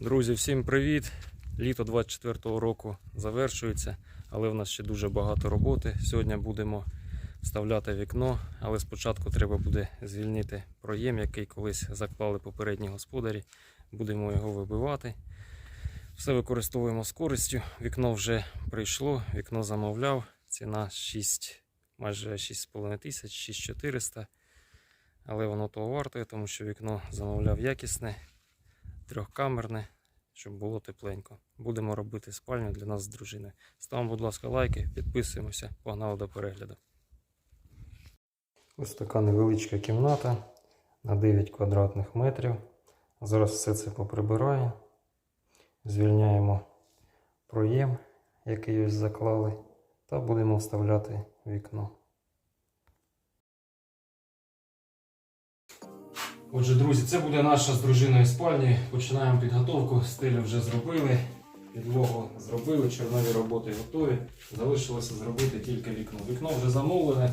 Друзі, всім привіт! Літо 24-го року завершується, але в нас ще дуже багато роботи. Сьогодні будемо вставляти вікно, але спочатку треба буде звільнити проєм, який колись заклали попередні господарі. Будемо його вибивати. Все використовуємо з користю. Вікно вже прийшло, вікно замовляв. Ціна 6, майже 6,5 тисяч, 6400. Але воно того вартує, тому що вікно замовляв якісне, трьохкамерне, щоб було тепленько. Будемо робити спальню для нас з дружиною. Ставимо, будь ласка, лайки, підписуємося, погнали до перегляду. Ось така невеличка кімната на 9 квадратних метрів. Зараз все це поприбираю. Звільняємо проєм, який ось заклали, та будемо вставляти вікно. Отже, друзі, це буде наша з дружиною спальні. Починаємо підготовку. Стелю вже зробили, підлогу зробили, чорнові роботи готові. Залишилося зробити тільки вікно. Вікно вже замовлене.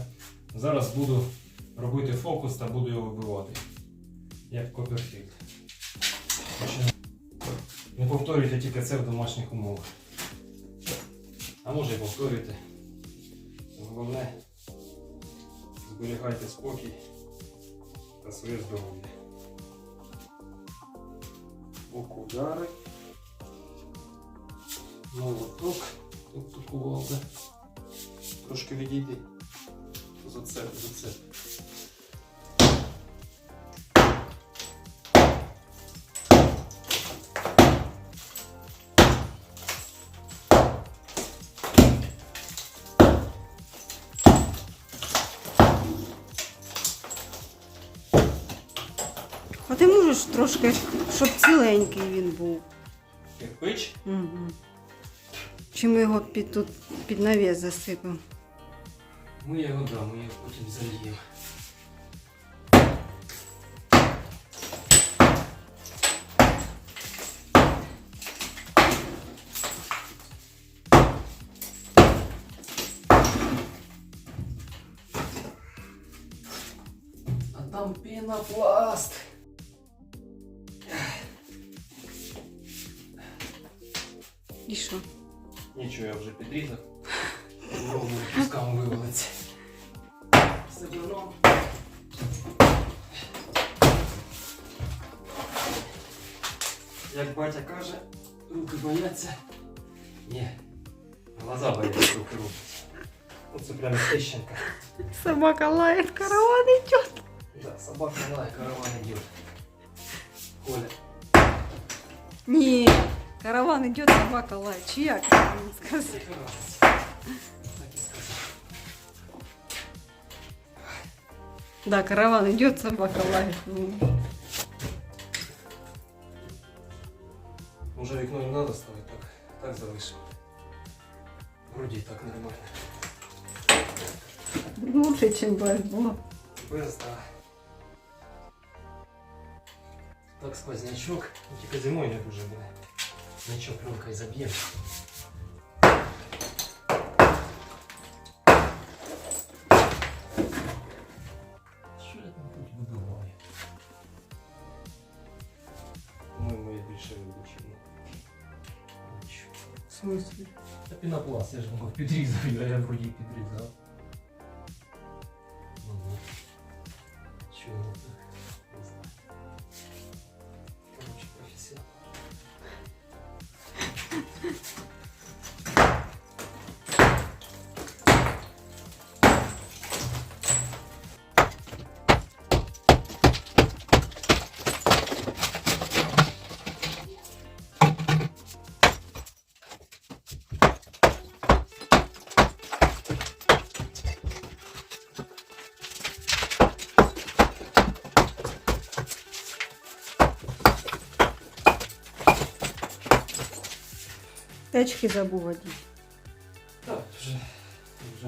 Зараз буду робити фокус та буду його вибивати. Як Копперфілд. Не повторюйте тільки це в домашніх умовах. А може і повторюйте. Головне, зберігайте спокій та своє здоров'я. Окуляри. Молоток. Тут кувалда. Трошки відійди. Зацеп, це, трошки, щоб ціленький він був. Кирпич. Угу. Чи ми його під, тут під навіс засипемо? Ми його да, ми його потім зальємо. А там пінопласт. І що? Нічого, я вже підрізав. Знову кусками вивалиться. Заберемо. Як батя каже, руки бояться. Ні. Глаза бояться, руки рубляться. Оце прям тещенка. Собака лає, караван йде. Да, собака лає, караван идет. Коля. Ні, Караван йде, собака лає. Чи як правильно сказати? Так і сказав. Да, караван йде, собака лає. Ну, Може вікно не треба ставити, так, так залишимо. Вроді і так нормально. Лучше, ніж без було. Без, да. Так сквознячок, ну, тільки зимою не дуже буде. Нічого пленкою заб'ємо. Що я там тут вибиваю? По-моєму, я більше вибачив. Нічого. В смысле? Та пінопласт, я ж думав, підрізав, я, я вроді підрізав. Течки забув одіти. Так, вже, вже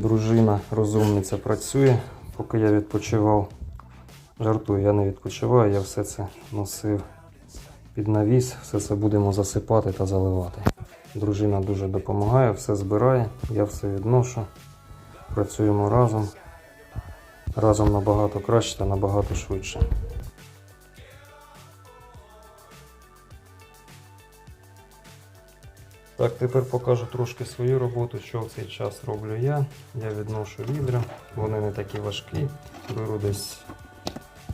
Дружина розумниця працює, поки я відпочивав. Жартую, я не відпочиваю, я все це носив під навіс, все це будемо засипати та заливати. Дружина дуже допомагає, все збирає, я все відношу. Працюємо разом. Разом набагато краще та набагато швидше. Так, тепер покажу трошки свою роботу, що в цей час роблю я. Я відношу відра, вони не такі важкі. Беру десь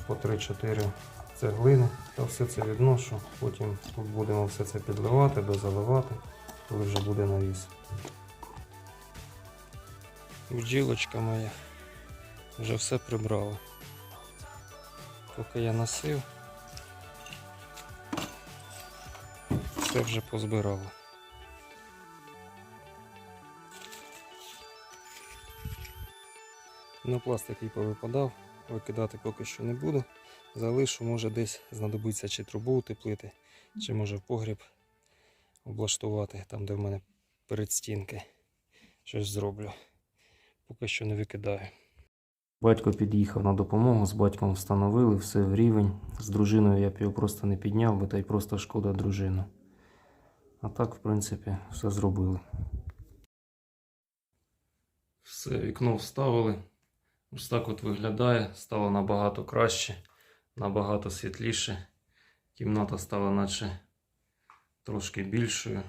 по 3-4 цеглини та все це відношу. Потім будемо все це підливати, дозаливати, коли вже буде навіс. Бджілочка моя вже все прибрала. Поки я носив, все вже позбирала. Пінопласт, який повипадав, викидати поки що не буду. Залишу, може десь знадобиться чи трубу утеплити, чи може в погріб облаштувати, там де в мене передстінки. Щось зроблю. Поки що не викидаю. Батько під'їхав на допомогу, з батьком встановили все в рівень. З дружиною я б його просто не підняв, бо та й просто шкода дружину. А так, в принципі, все зробили. Все, вікно вставили. Ось так от виглядає. Стало набагато краще, набагато світліше. Кімната стала наче трошки більшою.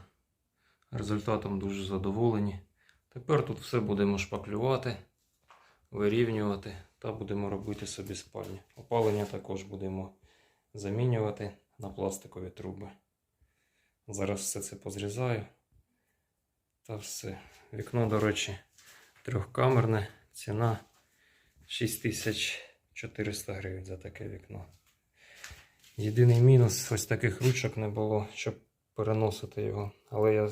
Результатом дуже задоволені. Тепер тут все будемо шпаклювати, вирівнювати та будемо робити собі спальню. Опалення також будемо замінювати на пластикові труби. Зараз все це позрізаю. Та все. Вікно, до речі, трьохкамерне. Ціна 6400 гривень за таке вікно. Єдиний мінус ось таких ручок не було, щоб переносити його. Але я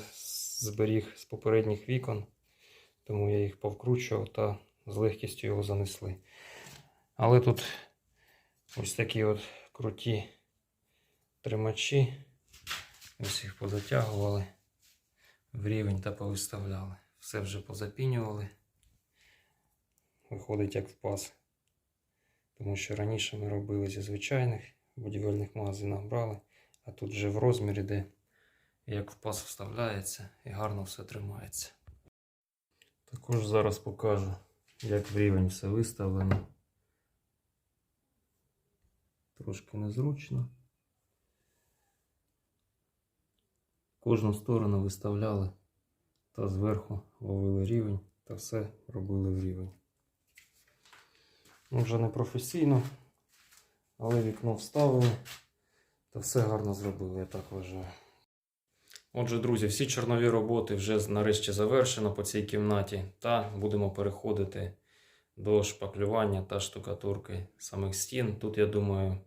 зберіг з попередніх вікон, тому я їх повкручував та з легкістю його занесли. Але тут ось такі от круті тримачі. Ось їх позатягували в рівень та повиставляли. Все вже позапінювали. Виходить як в паз. Тому що раніше ми робили зі звичайних будівельних магазинах брали, а тут вже в розмірі, де як в паз вставляється і гарно все тримається. Також зараз покажу, як в рівень все виставлено. Трошки незручно. Кожну сторону виставляли та зверху ловили рівень та все робили в рівень. Ну, вже не професійно, але вікно вставили та все гарно зробили, я так вважаю. Отже, друзі, всі чорнові роботи вже нарешті завершено по цій кімнаті, та будемо переходити до шпаклювання та штукатурки самих стін. Тут, я думаю,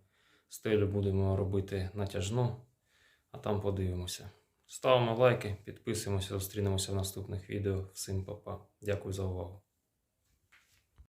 стелю будемо робити натяжну, а там подивимося. Ставимо лайки, підписуємося, зустрінемося в наступних відео. Всім па-па. Дякую за увагу.